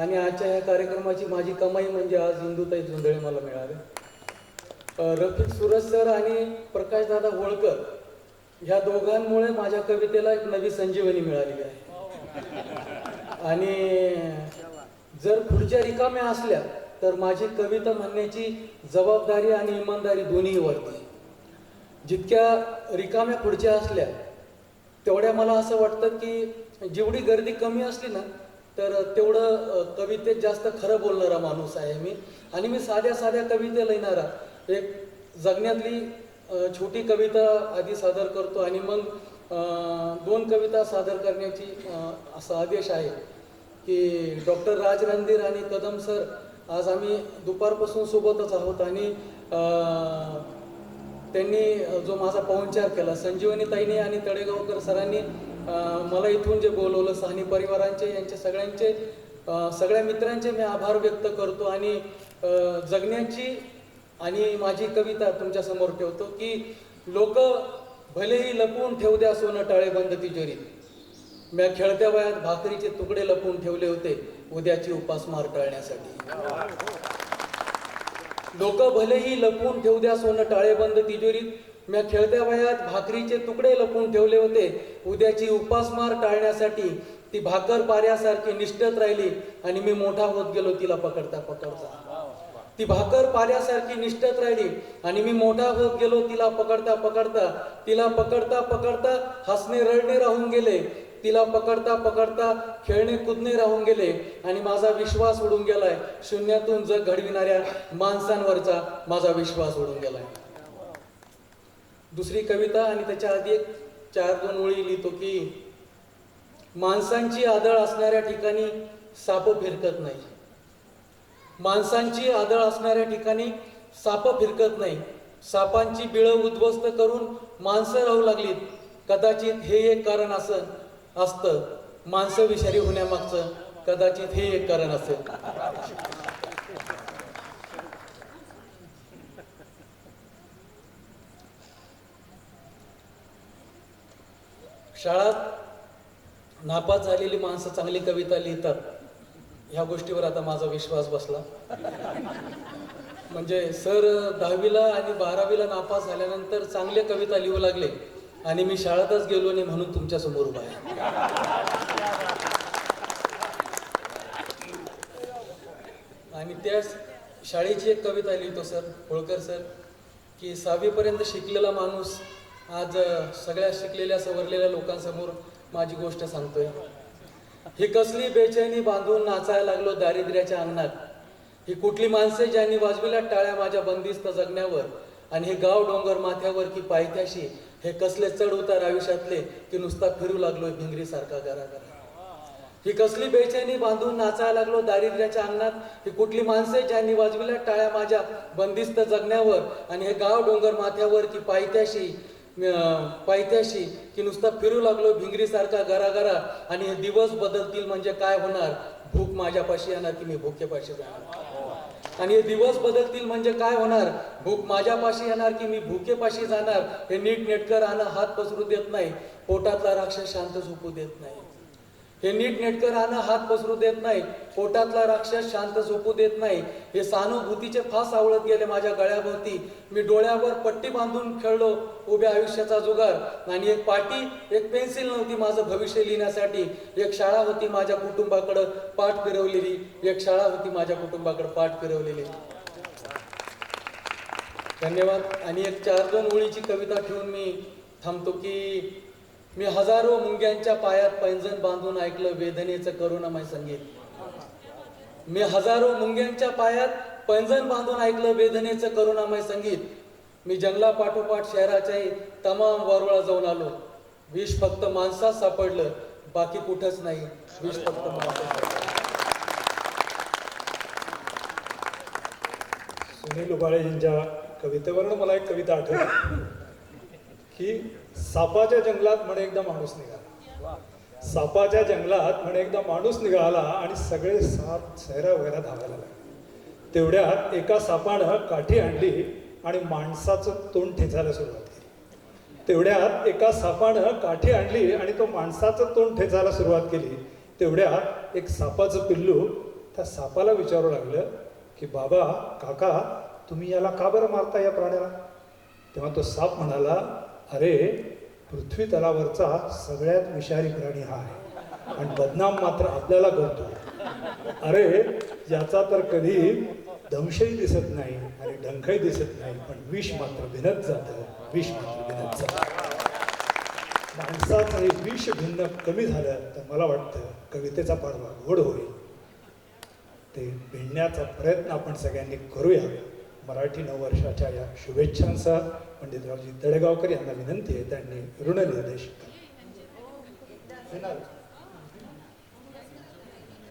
आणि आजच्या या कार्यक्रमाची माझी कमाई म्हणजे आज हिंदूताई झुंधळे मला मिळाले. रफिक सुरज सर आणि प्रकाशदादा होळकर ह्या दोघांमुळे माझ्या कवितेला एक नवी संजीवनी मिळालेली आहे. आणि जर खुर्च्या रिकाम्या असल्या तर माझी कविता म्हणण्याची जबाबदारी आणि इमानदारी दोन्ही वरती जितक्या रिकाम्या खुर्च्या असल्या तेवढ्या मला असं वाटतं की जेवढी गर्दी कमी असली ना तर तेवढं कवितेत जास्त खरं बोलणारा माणूस आहे मी. आणि मी साध्या साध्या कविता लिहिणारा. एक जगण्यातली छोटी कविता आधी सादर करतो आणि मग दोन कविता सादर करण्याची असा आदेश आहे की डॉक्टर राज रणधीर आणि कदम सर आज आम्ही दुपारपासून सोबतच आहोत आणि त्यांनी जो माझा पाहुणचार केला संजीवनी ताईने आणि तळेगावकर सरांनी मला इथून जे बोलवलं सानी परिवारांचे यांचे सगळ्यांचे सगळ्या मित्रांचे मी आभार व्यक्त करतो आणि जगण्याची आणि माझी कविता तुमच्यासमोर ठेवतो की लोक भलेही लपवून ठेवू द्या सोनं टाळेबंद तिजोरीत म्या खेळत्या वयात भाकरीचे तुकडे लपवून ठेवले होते उद्याची उपासमार टाळण्यासाठी. लोक भलेही लपवून ठेवू द्या सोनं टाळेबंद तिजोरीत. म्या खेळत्या वयात भाकरीचे तुकडे लपवून ठेवले होते. उद्याची उपासमार टाळण्यासाठी ती भाकर पाऱ्यासारखी निष्ठत राहिली आणि मी मोठा होत गेलो तिला पकडता पकडता. ती भाकर पाऱ्यासारखी निष्ठत राहिली आणि मी मोठा होत गेलो तिला पकडता पकडता. तिला पकडता पकडता हसणे रडणे राहून गेले. तिला पकडता पकडता खेळणे कुदणे राहून गेले आणि माझा विश्वास उडून गेलाय. शून्यातून जग घडविणाऱ्या माणसांवरचा माझा विश्वास उडून गेलाय. दुसरी कविता आणि त्याच्या आधी एक चार दोन ओळी लिहितो की माणसांची आदळ असणाऱ्या ठिकाणी साप फिरकत नाही. माणसांची आदळ असणाऱ्या ठिकाणी साप फिरकत नाही. सापांची बिळं उद्ध्वस्त करून माणसं राहू लागलीत. कदाचित हे एक कारण असं असतं. माणसं विषारी होण्यामागचं कदाचित हे एक कारण असेल. शाळात नापास झालेली माणसं चांगली कविता लिहितात. ह्या गोष्टीवर आता माझा विश्वास बसला. म्हणजे सर दहावीला आणि बारावीला नापास झाल्यानंतर चांगल्या कविता लिहू लागले. आणि मी शाळेतच गेलो नाही म्हणून तुमच्यासमोर उभा आहे. आणि त्या शाळेची एक कविता लिहितो सर होळकर सर की सहावीपर्यंत शिकलेला माणूस आज सगळ्या शिकलेल्या सवरलेल्या लोकांसमोर माझी गोष्ट सांगतोय. ही कसली बेचैनी बांधून नाचायला लागलो दारिद्र्याच्या अंगणात. ही कुठली माणसे ज्यांनी वाजविल्या टाळ्या माझ्या बंदिस्त जगण्यावर आणि हे गाव डोंगर माथ्यावर की पायथ्याशी हे कसले चढ उतार आयुष्यातले की नुसता फिरू लागलोय भिंगरी सारखा घरा घरा ही कसली बेचैनी बांधून नाचायला लागलो दारिद्र्याच्या अंगणात? ही कुठली माणसे ज्यांनी वाजविल्या टाळ्या माझ्या बंदिस्त जगण्यावर? आणि हे गाव डोंगर माथ्यावर की पायथ्याशी पायथ्याशी की नुसता फिरू लागलो भिंगरी सारखा घरा घरा आणि हे दिवस बदलतील म्हणजे काय होणार? भूक माझ्यापाशी येणार की मी भुकेपाशी जाणार. आणि हे दिवस बदलतील म्हणजे काय होणार? भूक माझ्यापाशी येणार की मी भूकेपाशी जाणार? हे नीट नेटकर राहणं हात पसरू देत नाही. पोटातला राक्षस शांत झोपू देत नाही. हे नीट नेटकर राहणं हात पसरू देत नाही पोटातला राक्षस शांत झोपू देत नाही. हे सहानुभूतीचे फास आवळत गेले माझ्या गळ्याभोवती. मी डोळ्यावर पट्टी बांधून खेळलो उभ्या आयुष्याचा जुगार. आणि एक पाटी एक पेन्सिल नव्हती माझं भविष्य लिहिण्यासाठी. एक शाळा होती माझ्या कुटुंबाकडं पाठ फिरवलेली. एक शाळा होती माझ्या कुटुंबाकडे पाठ फिरवलेली. धन्यवाद. आणि एक चार दोन ओळीची कविता ठेवून मी थांबतो की मी हजारो मुंग्यांच्या पायात पैंजण बांधून ऐकलं वेदनेचं करुणामय संगीत. मी हजारो मुंग्यांच्या पायात पैंजण बांधून ऐकलं वेदनेचं करुणामय संगीत. मी जंगला पाठोपाठ शहराच्याही तमाम वरवळा जाऊन आलो. विष फक्त माणसात सापडलं बाकी कुठंच नाही. विष फक्त माणसात सुनील उबाळेजींच्या कवितेवरून मला एक कविता आठवली की सापाच्या जंगलात म्हणे एकदा माणूस निघाला. सापाच्या जंगलात म्हणे एकदा माणूस निघाला आणि सगळे साप शहरा वगैरे धावायला लागले. तेवढ्यात एका सापानं काठी आणली आणि माणसाचं तोंड ठेचायला सुरुवात केली. तेवढ्यात एका सापानं काठी आणली आणि तो माणसाचं तोंड ठेचायला सुरुवात केली. तेवढ्यात एक सापाचं पिल्लू त्या सापाला विचारू लागलं की बाबा काका तुम्ही याला का बरं मारता या प्राण्याला? तेव्हा तो साप म्हणाला अरे पृथ्वी तलावरचा सगळ्यात विषारी प्राणी हा आहे. आणि बदनाम मात्र आपल्याला करतो. अरे याचा तर कधी दंशही दिसत नाही आणि डंखही दिसत नाही पण विष मात्र भिनत जातं. विष मात्र भिनत जातं. माणसाचं हे विष भिन्न कमी झालं तर मला वाटतं कवितेचा पाडवा गोड होईल. ते भिडण्याचा प्रयत्न आपण सगळ्यांनी करूया. मराठी नववर्षाच्या या शुभेच्छांसह पंडितरावजी दडगावकर यांना विनंती आहे त्यांनी ऋणनिर्देश